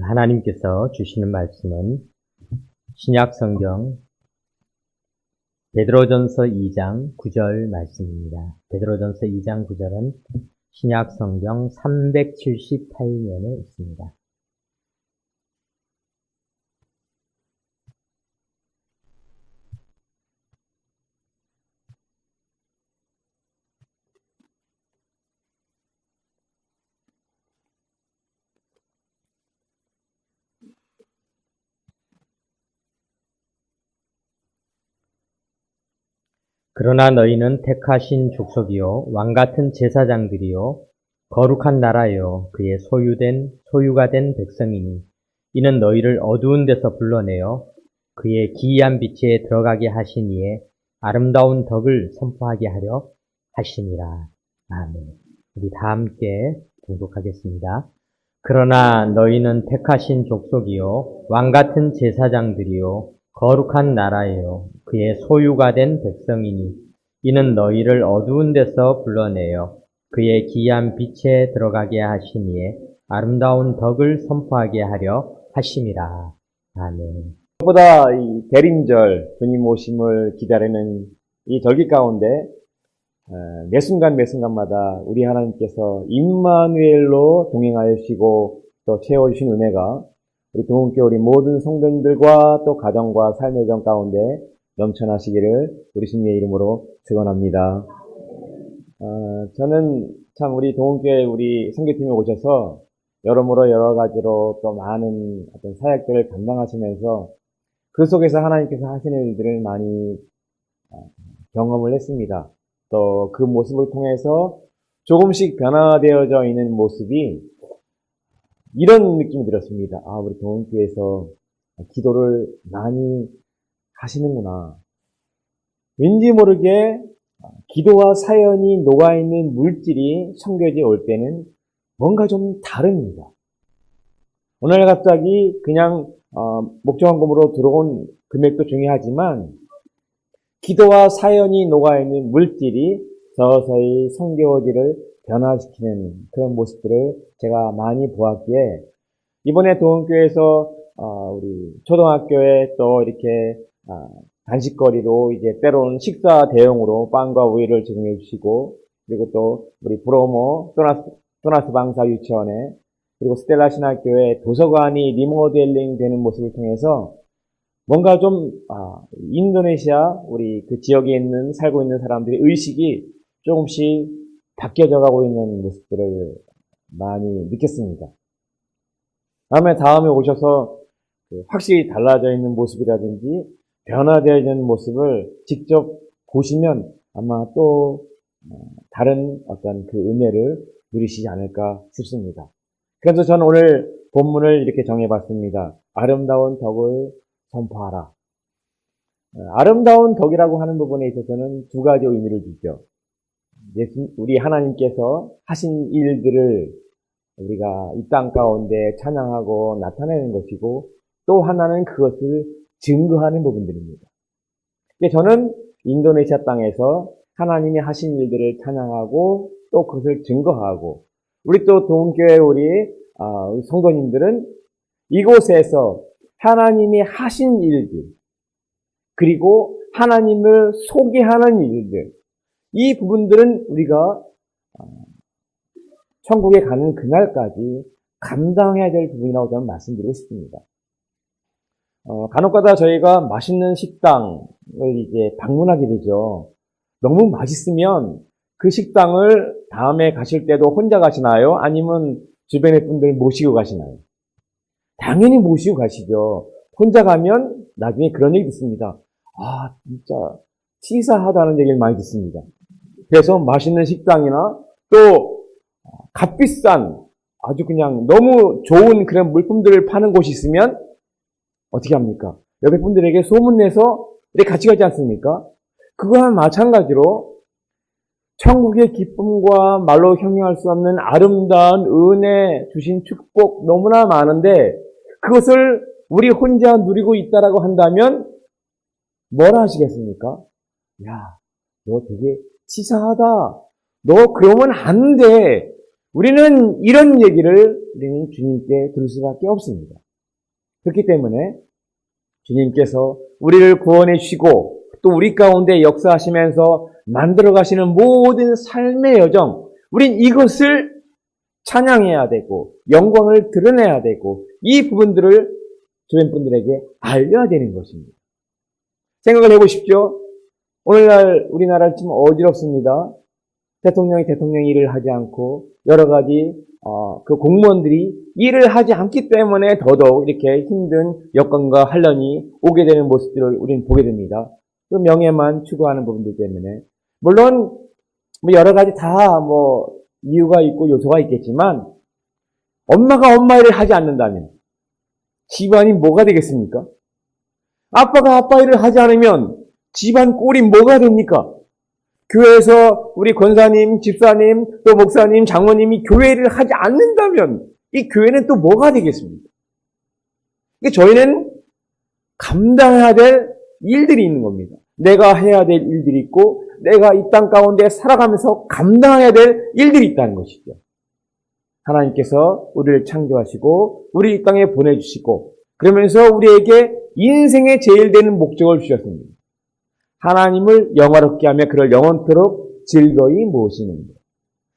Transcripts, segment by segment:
하나님께서 주시는 말씀은 신약 성경 베드로전서 2장 9절 말씀입니다. 베드로전서 2장 9절은 신약 성경 378면에 있습니다. 그러나 너희는 택하신 족속이요 왕 같은 제사장들이요 거룩한 나라요 그의 소유된 소유가 된 백성이니 이는 너희를 어두운 데서 불러내어 그의 기이한 빛에 들어가게 하신 이에 아름다운 덕을 선포하게 하려 하시니라. 아멘. 우리 다 함께 공독하겠습니다. 그러나 너희는 택하신 족속이요 왕 같은 제사장들이요 거룩한 나라예요. 그의 소유가 된 백성이니 이는 너희를 어두운 데서 불러내어 그의 기이한 빛에 들어가게 하시니에 아름다운 덕을 선포하게 하려 하심이라. 아멘. 보다 이 대림절 주님 오심을 기다리는 이 절기 가운데 어, 매 순간 매 순간마다 우리 하나님께서 임마누엘로 동행하시고 또 채워 주신 은혜가 우리 동원교 우리 모든 성도님들과 또 가정과 삶의 정 가운데 넘쳐나시기를 우리 주님의 이름으로 축원합니다. 어, 저는 참 우리 동원교회 우리 선교팀에 오셔서 여러모로 여러 가지로 또 많은 어떤 사역들을 감당하시면서 그 속에서 하나님께서 하시는 일들을 많이 어, 경험을 했습니다. 또 그 모습을 통해서 조금씩 변화되어져 있는 모습이 이런 느낌이 들었습니다. 아, 우리 동원교회에서 기도를 많이 하시는구나. 왠지 모르게 기도와 사연이 녹아있는 물질이 성교지에 올 때는 뭔가 좀 다릅니다. 오늘 갑자기 그냥 어, 목적원금으로 들어온 금액도 중요하지만 기도와 사연이 녹아있는 물질이 서서히 성교지를 변화시키는 그런 모습들을 제가 많이 보았기에 이번에 도원교회에서 어, 우리 초등학교에 또 이렇게 아, 간식거리로 이제 때로는 식사 대용으로 빵과 우유를 제공해 주시고 그리고 또 우리 브로모 또나스, 또나스 방사 유치원에 그리고 스텔라 신학교에 도서관이 리모델링 되는 모습을 통해서 뭔가 좀 아, 인도네시아 우리 그 지역에 있는 살고 있는 사람들의 의식이 조금씩 바뀌어져 가고 있는 모습들을 많이 느꼈습니다. 다음에 다음에 오셔서 그 확실히 달라져 있는 모습이라든지 변화되어 있는 모습을 직접 보시면 아마 또 어, 다른 어떤 그 은혜를 누리시지 않을까 싶습니다. 그래서 저는 오늘 본문을 이렇게 정해봤습니다. 아름다운 덕을 선포하라. 어, 아름다운 덕이라고 하는 부분에 있어서는 두 가지 의미를 주죠. 예수, 우리 하나님께서 하신 일들을 우리가 이 땅 가운데 찬양하고 나타내는 것이고 또 하나는 그것을 증거하는 부분들입니다. 저는 인도네시아 땅에서 하나님이 하신 일들을 찬양하고 또 그것을 증거하고 우리 또 동교회 우리 성도님들은 이곳에서 하나님이 하신 일들 그리고 하나님을 소개하는 일들 이 부분들은 우리가 천국에 가는 그날까지 감당해야 될 부분이라고 저는 말씀드리고 싶습니다. 어, 간혹가다 저희가 맛있는 식당을 이제 방문하게 되죠. 너무 맛있으면 그 식당을 다음에 가실 때도 혼자 가시나요? 아니면 주변의 분들 모시고 가시나요? 당연히 모시고 가시죠. 혼자 가면 나중에 그런 얘기 듣습니다. 아, 진짜 치사하다는 얘기를 많이 듣습니다. 그래서 맛있는 식당이나 또 값비싼 아주 그냥 너무 좋은 그런 물품들을 파는 곳이 있으면 어떻게 합니까? 옆에 분들에게 소문내서 같이 가지 않습니까? 그거와 마찬가지로 천국의 기쁨과 말로 형용할 수 없는 아름다운 은혜 주신 축복 너무나 많은데 그것을 우리 혼자 누리고 있다라고 한다면 뭐라 하시겠습니까? 야, 너 되게 치사하다. 너 그러면 안 돼. 우리는 이런 얘기를 우리는 주님께 들을 수밖에 없습니다. 그렇기 때문에 주님께서 우리를 구원해 주시고 또 우리 가운데 역사하시면서 만들어 가시는 모든 삶의 여정, 우린 이것을 찬양해야 되고 영광을 드러내야 되고 이 부분들을 주변 분들에게 알려야 되는 것입니다. 생각을 해보십시오. 오늘날 우리나라 좀 어지럽습니다. 대통령이 대통령 일을 하지 않고 여러 가지 어, 그 공무원들이 일을 하지 않기 때문에 더더욱 이렇게 힘든 여건과 환란이 오게 되는 모습들을 우리는 보게 됩니다. 그 명예만 추구하는 부분들 때문에 물론 뭐 여러 가지 다 뭐 이유가 있고 요소가 있겠지만 엄마가 엄마 일을 하지 않는다면 집안이 뭐가 되겠습니까? 아빠가 아빠 일을 하지 않으면 집안 꼴이 뭐가 됩니까? 교회에서 우리 권사님, 집사님, 또 목사님, 장모님이 교회를 하지 않는다면 이 교회는 또 뭐가 되겠습니까? 이게 저희는 감당해야 될 일들이 있는 겁니다. 내가 해야 될 일들이 있고 내가 이 땅 가운데 살아가면서 감당해야 될 일들이 있다는 것이죠. 하나님께서 우리를 창조하시고 우리 이 땅에 보내주시고 그러면서 우리에게 인생의 제일 되는 목적을 주셨습니다. 하나님을 영화롭게 하며 그를 영원토록 즐거이 모시는 것.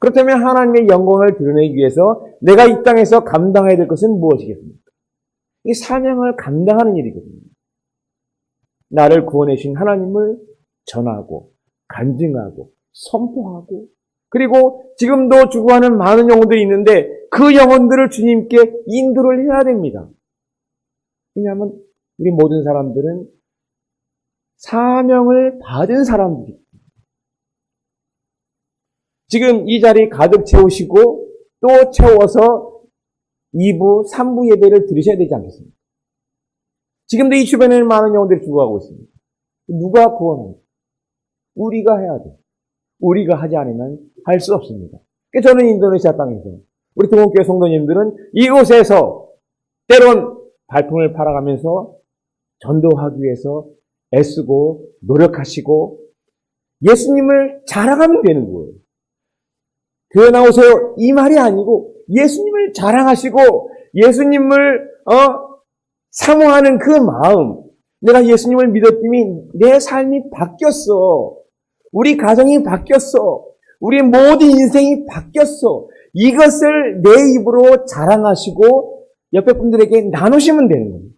그렇다면 하나님의 영광을 드러내기 위해서 내가 이 땅에서 감당해야 될 것은 무엇이겠습니까? 이 사명을 감당하는 일이거든요. 나를 구원해 주신 하나님을 전하고 간증하고 선포하고 그리고 지금도 죽어가는 많은 영혼들이 있는데 그 영혼들을 주님께 인도를 해야 됩니다. 왜냐하면 우리 모든 사람들은 사명을 받은 사람들이 지금 이 자리 가득 채우시고 또 채워서 2부, 3부 예배를 드리셔야 되지 않겠습니까? 지금도 이 주변에는 많은 영혼들이 죽어가고 있습니다. 누가 구원합니까? 우리가 해야 돼. 우리가 하지 않으면 할 수 없습니다. 저는 인도네시아 땅에서 우리 동원교회 성도님들은 이곳에서 때론 발품을 팔아가면서 전도하기 위해서 애쓰고 노력하시고 예수님을 자랑하면 되는 거예요. 교회 나오세요 이 말이 아니고 예수님을 자랑하시고 예수님을 어 사모하는 그 마음 내가 예수님을 믿었더니 내 삶이 바뀌었어. 우리 가정이 바뀌었어. 우리 모든 인생이 바뀌었어. 이것을 내 입으로 자랑하시고 옆에 분들에게 나누시면 되는 겁니다.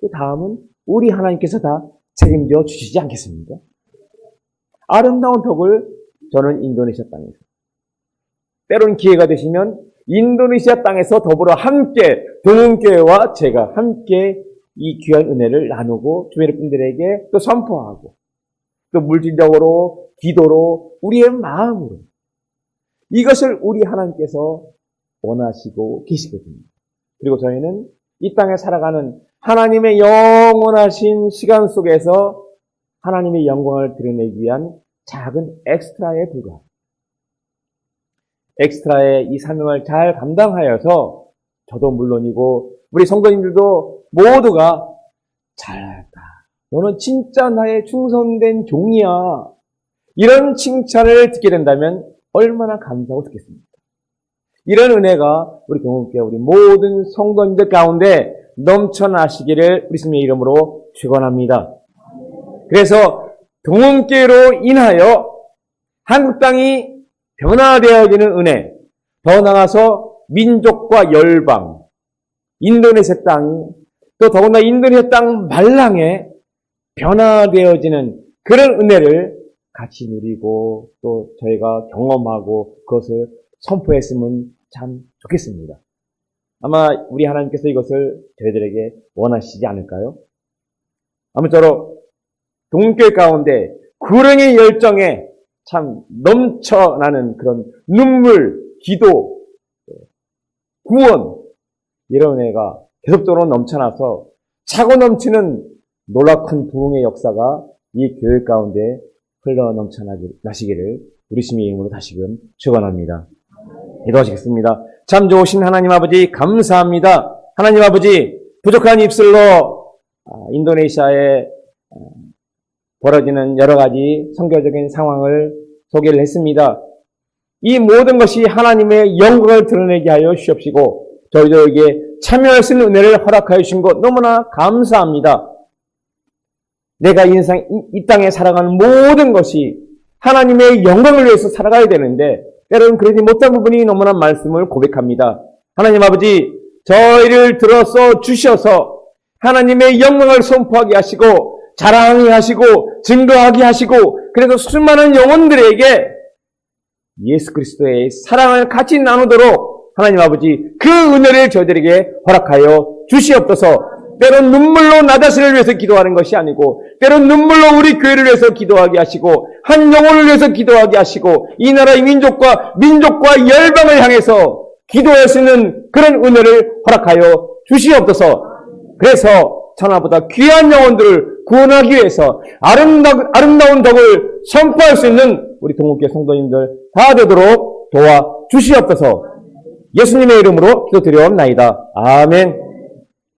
그 다음은 우리 하나님께서 다 책임져 주시지 않겠습니까? 아름다운 덕을 저는 인도네시아 땅에서 때론 기회가 되시면 인도네시아 땅에서 더불어 함께 동은교회와 제가 함께 이 귀한 은혜를 나누고 주변의 분들에게 또 선포하고 또 물질적으로 기도로 우리의 마음으로 이것을 우리 하나님께서 원하시고 계시거든요. 그리고 저희는 이 땅에 살아가는 하나님의 영원하신 시간 속에서 하나님의 영광을 드러내기 위한 작은 엑스트라에 불과합니다. 엑스트라의 이 사명을 잘 감당하여서 저도 물론이고 우리 성도님들도 모두가 잘했다. 너는 진짜 나의 충성된 종이야. 이런 칭찬을 듣게 된다면 얼마나 감사하고 듣겠습니까? 이런 은혜가 우리 동국교회 우리 모든 성도님들 가운데 넘쳐나시기를 우리 주님의 이름으로 축원합니다. 그래서 동원교회로 인하여 한국 땅이 변화되어지는 은혜, 더 나아가서 민족과 열방, 인도네시아 땅이 또 더구나 인도네시아 땅 말랑에 변화되어지는 그런 은혜를 같이 누리고 또 저희가 경험하고 그것을 선포했으면 참 좋겠습니다. 아마 우리 하나님께서 이것을 저희들에게 원하시지 않을까요? 아무쪼록 동교회 가운데 구령의 열정에 참 넘쳐나는 그런 눈물, 기도, 구원 이런 은혜가 계속적으로 넘쳐나서 차고 넘치는 놀라큰 부흥의 역사가 이 교회 가운데 흘러 넘쳐나시기를 우리 심의 이름으로 다시금 축원합니다. 기도하시겠습니다. 참 좋으신 하나님 아버지 감사합니다. 하나님 아버지 부족한 입술로 아, 인도네시아에 어, 벌어지는 여러 가지 성교적인 상황을 소개를 했습니다. 이 모든 것이 하나님의 영광을 드러내게 하여 주옵시고 저희들에게 참여할 수 있는 은혜를 허락하여 주신 것 너무나 감사합니다. 내가 인생 이, 이 땅에 살아가는 모든 것이 하나님의 영광을 위해서 살아가야 되는데 때로는 그러지 못한 부분이 너무나 말씀을 고백합니다. 하나님 아버지 저희를 들어서 주셔서 하나님의 영광을 선포하게 하시고 자랑하게 하시고 증거하게 하시고 그래서 수많은 영혼들에게 예수 그리스도의 사랑을 같이 나누도록 하나님 아버지 그 은혜를 저희들에게 허락하여 주시옵소서. 때론 눈물로 나 자신을 위해서 기도하는 것이 아니고 때론 눈물로 우리 교회를 위해서 기도하게 하시고 한 영혼을 위해서 기도하게 하시고 이 나라의 민족과 민족과 열방을 향해서 기도할 수 있는 그런 은혜를 허락하여 주시옵소서. 그래서 천하보다 귀한 영혼들을 구원하기 위해서 아름다, 아름다운 덕을 선포할 수 있는 우리 동국계 성도님들 다 되도록 도와 주시옵소서. 예수님의 이름으로 기도드려옵나이다. 아멘.